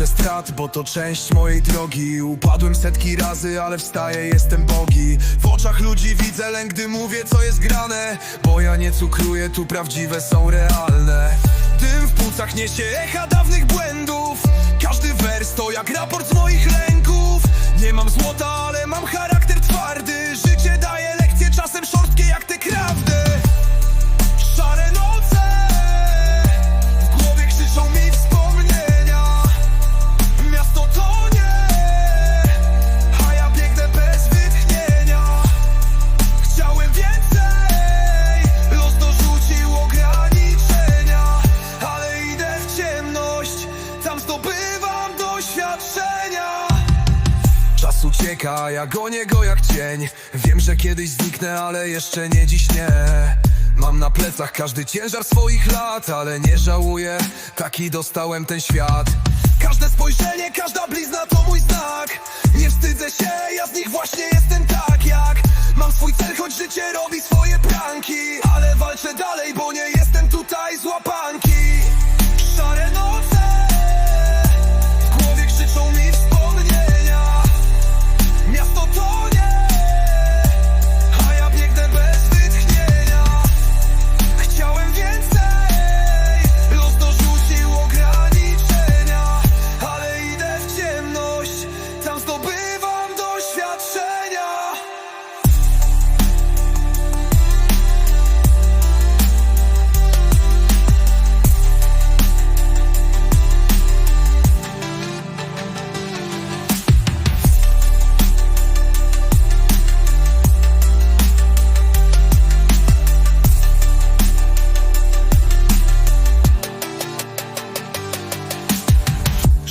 Miasto to część mojej drogi. Upadłem setki razy, ale wstaję, jestem bogi. W oczach ludzi widzę lęk, gdy mówię co jest grane. Bo ja nie cukruję, tu prawdziwe są realne. Dym w płucach niesie echa dawnych błędów. Każdy wers to jak raport z moich lęków. Nie mam ucieka, ja gonię go jak cień. Wiem, że kiedyś zniknę, ale jeszcze nie dziś nie. Mam na plecach każdy ciężar swoich lat Ale nie żałuję, taki dostałem ten świat. Każde spojrzenie, każda blizna to mój znak. Nie wstydzę się, ja z nich właśnie jestem tak jak. Mam swój cel, choć życie robi swoje pranki. Ale walczę dalej, bo nie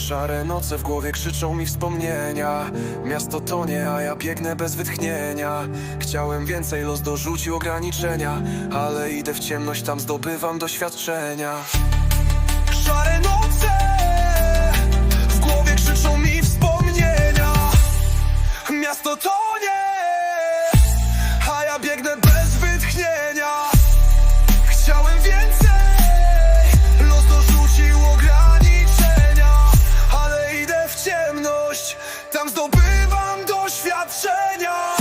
Szare noce w głowie krzyczą mi wspomnienia. Miasto tonie, a ja biegnę bez wytchnienia. Chciałem więcej, los dorzucił ograniczenia Ale idę w ciemność, tam zdobywam doświadczenia. Szare noce Zdobywam doświadczenia